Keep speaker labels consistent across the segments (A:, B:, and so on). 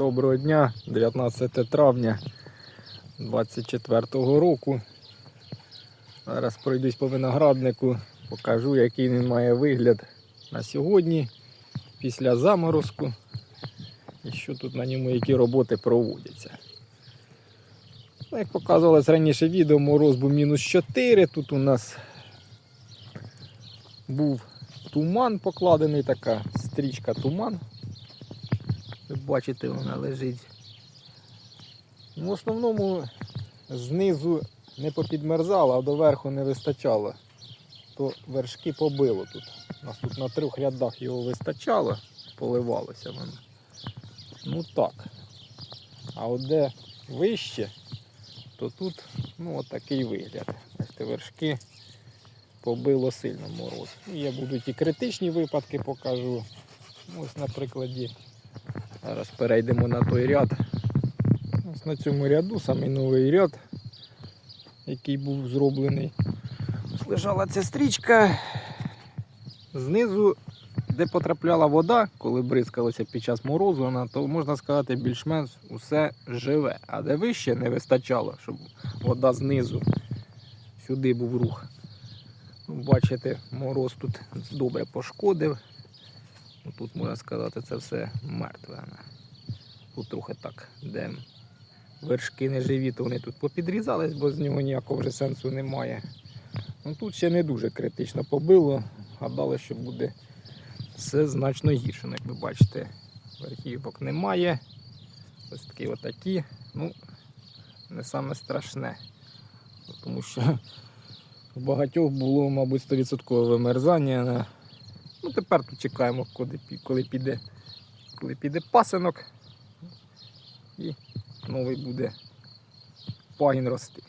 A: Доброго дня, 19 травня 24 року. Зараз пройдусь по винограднику, покажу, який він має вигляд на сьогодні, після заморозку. І що тут на ньому, які роботи проводяться. Ну, Як показувалось раніше відео, мороз був мінус 4. Тут у нас був туман покладений, така стрічка туман. Ви бачите, вона лежить. Ну, В основному знизу не попідмерзало, а доверху не вистачало. То вершки побило тут. У нас тут на трьох рядах його вистачало, поливалося воно. Ну так. А от де вище, то тут ну, от такий вигляд. Бачите, вершки побило сильно мороз. Є будуть і критичні випадки, покажу. Ось на прикладі. Зараз перейдемо на той ряд. Ось на цьому ряду самий новий ряд, який був зроблений. Ось лежала ця стрічка. Знизу, де потрапляла вода, коли бризкалося під час морозу, вона, то можна сказати, більш-менш усе живе. А де вище не вистачало, щоб вода знизу сюди був рух. Ну, Бачите, мороз тут добре пошкодив. Тут можна сказати, це все мертве. Тут трохи так, де вершки не живі, то вони тут попідрізались, бо з нього ніякого вже сенсу немає. Ну, тут ще не дуже критично побило. Гадали, що буде все значно гірше. Ну, як ви бачите, верхівок немає. Ось такі отакі. Ну, не саме страшне. Тому що у багатьох було, мабуть, 100% вимерзання. Ну, тепер тут чекаємо, коли, коли піде, коли піде пасинок. І новий буде пагін рости.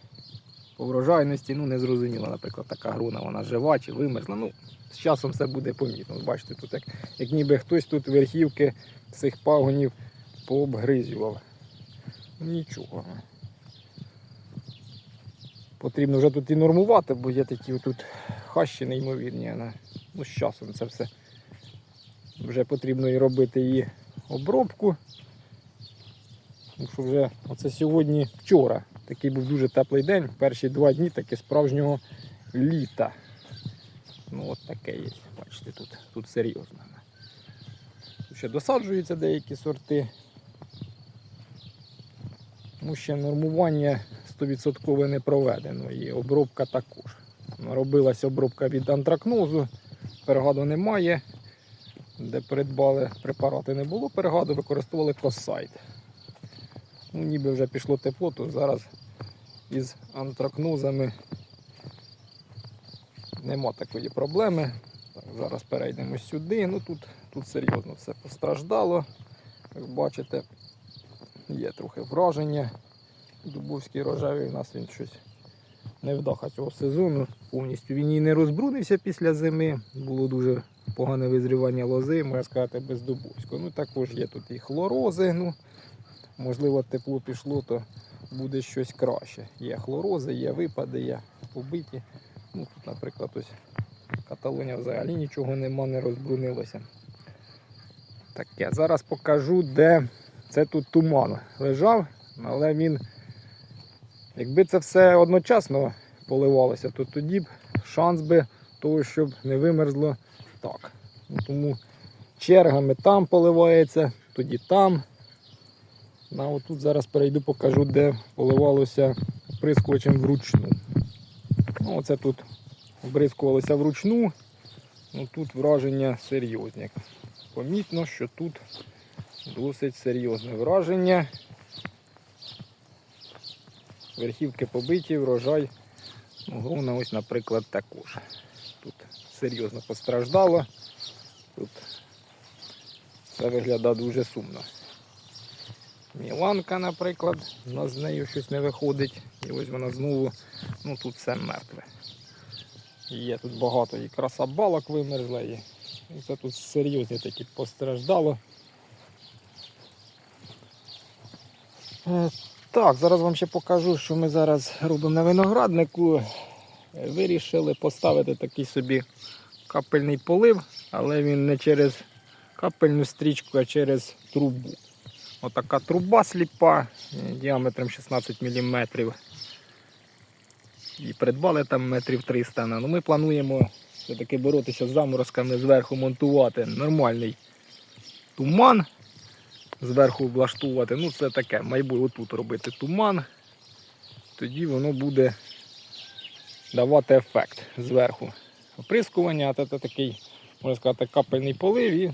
A: По врожайності, ну не зрозуміло, наприклад, така груна, вона жива чи вимерзла. Ну, з часом все буде помітно. Бачите, тут як, як ніби хтось тут верхівки цих пагонів пообгризював. Нічого. Потрібно вже тут і нормувати, бо є такі тут хащі неймовірні. Ну, з часом це все. Вже потрібно і робити її обробку. Тому що вже оце сьогодні вчора. Такий був дуже теплий день. Перші два дні таки справжнього літа. Ну от таке є. Бачите, тут, тут серйозно. Ще досаджуються деякі сорти. Тому ще нормування 100% не проведено і обробка також. Робилася обробка від антракнозу, перегаду немає. Де придбали препарати не було перегаду, використовували косайт. Ну, ніби вже пішло тепло, то зараз із антракнозами нема такої проблеми. Так, зараз перейдемо сюди. Ну тут, тут серйозно все постраждало. Як бачите, є трохи враження. Дубовський рожевий у нас він щось невдаха цього сезону. Повністю він і не розбрунився після зими. Було дуже погане визрівання лози, можна сказати, без Дубовського. Ну також є тут і хлорози. Ну, можливо, тепло пішло, то буде щось краще. Є хлорози, є випади, є побиті. Ну, тут, наприклад, ось Каталонія взагалі нічого нема, не розбрунилося. Таке. Зараз покажу, де це тут туман лежав, але він, якби це все одночасно поливалося, то тоді б шанс би того, щоб не вимерзло так. Ну, тому чергами там поливається, тоді там. А отут зараз перейду, покажу, де поливалося прискувачем вручну. Ну, оце тут обрискувалося вручну. Ну, тут враження серйозні. Помітно, що тут досить серйозне враження. Верхівки побиті, врожай. Ну, Грона ось, наприклад, також. Тут серйозно постраждало. Тут все виглядає дуже сумно. Міланка, наприклад, у нас з нею щось не виходить. І ось вона знову, ну тут все мертве. Є тут багато і красабалок вимерзла, і це тут серйозні такі постраждало. Так, зараз вам ще покажу, що ми зараз робимо на винограднику. Е, Вирішили поставити такий собі капельний полив, але він не через капельну стрічку, а через трубу. Отака труба сліпа е, діаметром 16 мм. І придбали там метрів 300. Ну, ми плануємо все-таки боротися з заморозками, зверху монтувати нормальний туман. Зверху влаштувати. Ну, це таке, майбутнє отут робити туман. Тоді воно буде давати ефект зверху. Оприскування, а це такий, можна сказати, капельний полив. І,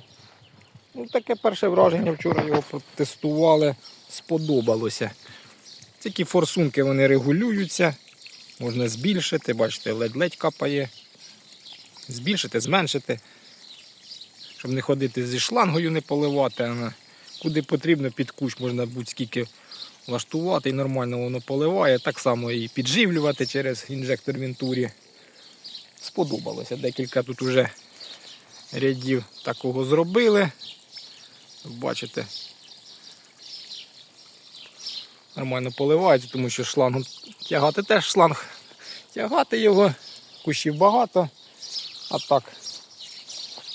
A: ну, таке перше враження вчора його протестували, сподобалося. Такі форсунки вони регулюються, можна збільшити, бачите, ледь-ледь капає. Збільшити, зменшити, щоб не ходити зі шлангою, не поливати. Куди потрібно під кущ можна будь-скільки влаштувати і нормально воно поливає. Так само і підживлювати через інжектор Вентурі. Сподобалося. Декілька тут вже рядів такого зробили. Бачите. Нормально поливається, тому що шлангом тягати теж шланг. Тягати його, кущів багато. А так,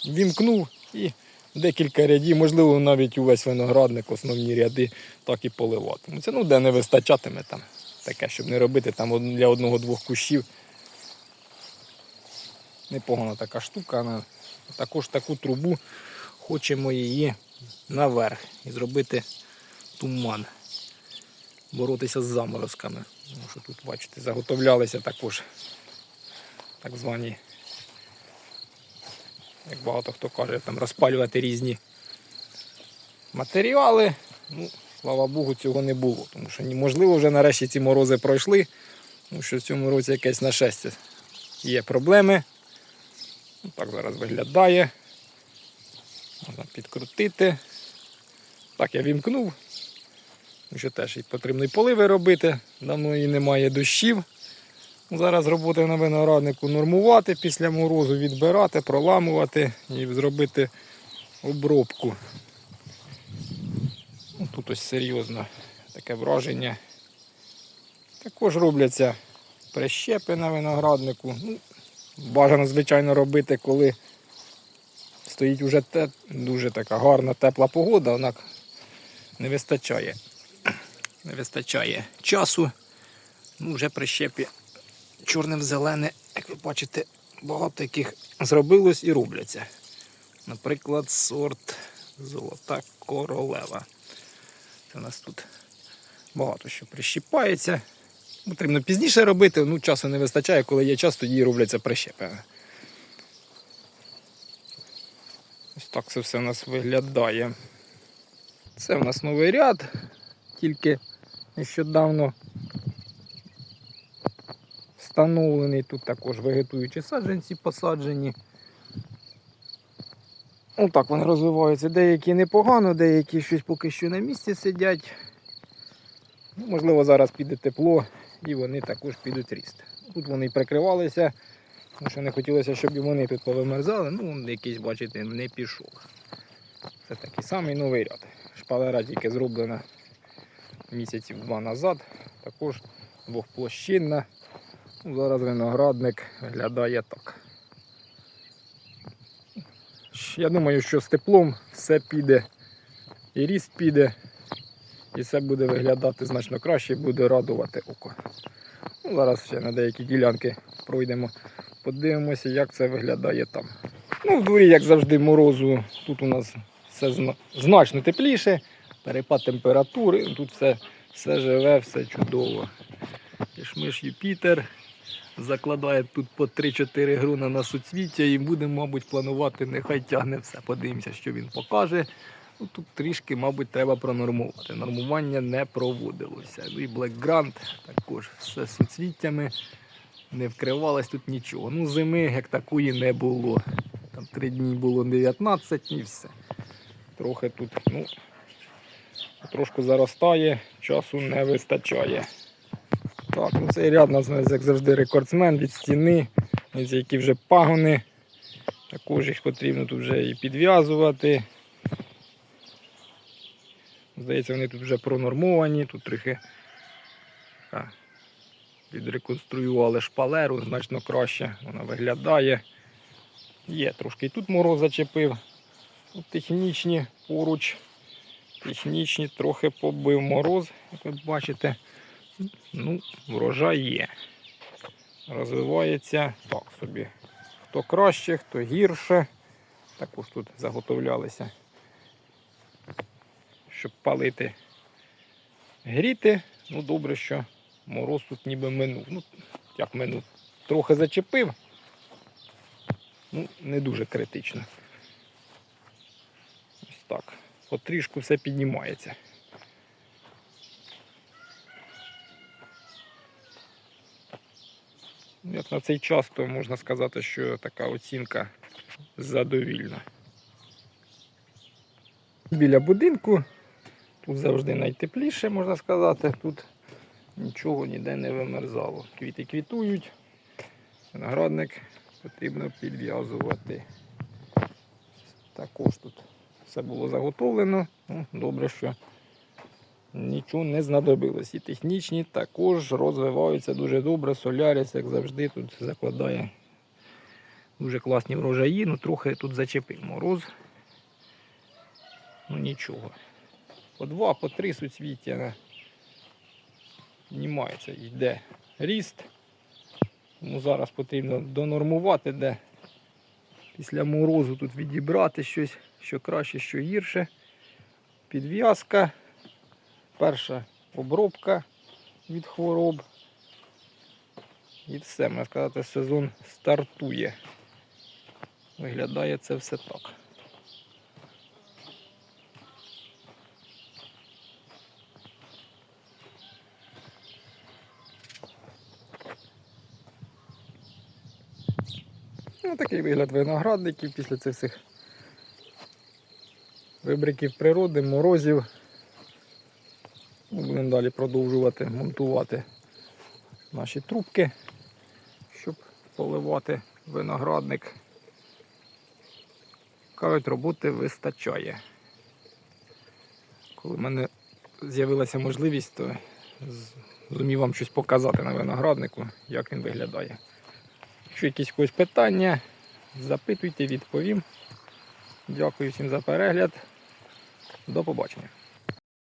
A: вімкнув і декілька рядів, можливо, навіть увесь виноградник, основні ряди, так і поливатимуться. Ну, де не вистачатиме там таке, щоб не робити там для одного-двох кущів. Непогана така штука. Також таку трубу хочемо її наверх і зробити туман. Боротися з заморозками. Що тут, бачите, заготовлялися також так звані як багато хто каже, там розпалювати різні матеріали. Ну, слава Богу, цього не було. Тому що можливо вже нарешті ці морози пройшли, тому що в цьому році якесь нашестя. Є проблеми. Ну, так зараз виглядає. Можна підкрутити. Так, я вімкнув. Тому що теж і потрібно поливи робити. Давно і немає дощів. Зараз роботи на винограднику нормувати після морозу, відбирати, проламувати і зробити обробку. Ну, Тут ось серйозно таке враження. Також робляться прищепи на винограднику. Ну, бажано, звичайно, робити, коли стоїть уже те, дуже така гарна тепла погода, однак не вистачає. Не вистачає часу. Ну, вже прищепі чорним зелене, як ви бачите, багато яких зробилось і робляться. Наприклад, сорт Золота королева. Це у нас тут багато що прищіпається. Потрібно пізніше робити, ну часу не вистачає, коли є час, тоді робляться прищепи. Ось так це все у нас виглядає. Це у нас новий ряд, тільки нещодавно встановлений. Тут також вегетуючі саджанці посаджені. Отак вони розвиваються. Деякі непогано, деякі щось поки що на місці сидять. Ну, Можливо, зараз піде тепло і вони також підуть ріст. Тут вони прикривалися, тому що не хотілося, щоб вони тут повимерзали. Ну, якийсь, бачите, не пішов. Це такий самий новий ряд. Шпалера тільки зроблена місяців два назад. Також двохплощинна. Зараз виноградник виглядає так. Я думаю, що з теплом все піде, і ріст піде, і все буде виглядати значно краще, буде радувати око. Ну, зараз ще на деякі ділянки пройдемо, подивимося, як це виглядає там. Ну, в дворі, як завжди, морозу. Тут у нас все значно тепліше, перепад температури, тут все, все живе, все чудово. Кишмиш Юпітер закладає тут по 3-4 груна на суцвіття і будемо, мабуть, планувати, нехай тягне все. Подивимося, що він покаже. Ну, тут трішки, мабуть, треба пронормувати. Нормування не проводилося. Ну і Black Grand також все з суцвіттями. Не вкривалось тут нічого. Ну, зими як такої не було. Там три дні було 19 і все. Трохи тут, ну, трошки заростає, часу не вистачає. Так, ну цей ряд у нас, як завжди, рекордсмен від стіни. Які вже пагони. Також їх потрібно тут вже і підв'язувати. Здається, вони тут вже пронормовані, тут трохи а, відреконструювали шпалеру, значно краще вона виглядає. Є трошки і тут мороз зачепив. Тут технічні поруч. технічні трохи побив мороз, як ви бачите. Ну, врожай є. Розвивається так собі. Хто краще, хто гірше. Також тут заготовлялися, щоб палити гріти. Ну, добре, що мороз тут ніби минув. Ну, як минув, трохи зачепив. Ну, не дуже критично. Ось так. Потрішку все піднімається. Як на цей час, то можна сказати, що така оцінка задовільна. Біля будинку тут завжди найтепліше, можна сказати. Тут нічого ніде не вимерзало. Квіти квітують, виноградник потрібно підв'язувати. Також тут все було заготовлено. Ну, добре, що нічого не знадобилось. І технічні також розвиваються дуже добре. Соляріс, як завжди, тут закладає дуже класні врожаї. Ну, трохи тут зачепив мороз. Ну нічого. По два, по три суцвіття піднімається, йде ріст. Тому зараз потрібно донормувати, де після морозу тут відібрати щось, що краще, що гірше. Підв'язка, перша обробка від хвороб. І все, можна сказати, сезон стартує. Виглядає це все так. Ну, такий вигляд виноградників після цих всіх вибриків природи, морозів. Далі продовжувати монтувати наші трубки, щоб поливати виноградник. Кажуть, роботи вистачає. Коли в мене з'явилася можливість, то зумів вам щось показати на винограднику, як він виглядає. Якщо якісь когось питання, запитуйте, відповім. Дякую всім за перегляд. До побачення.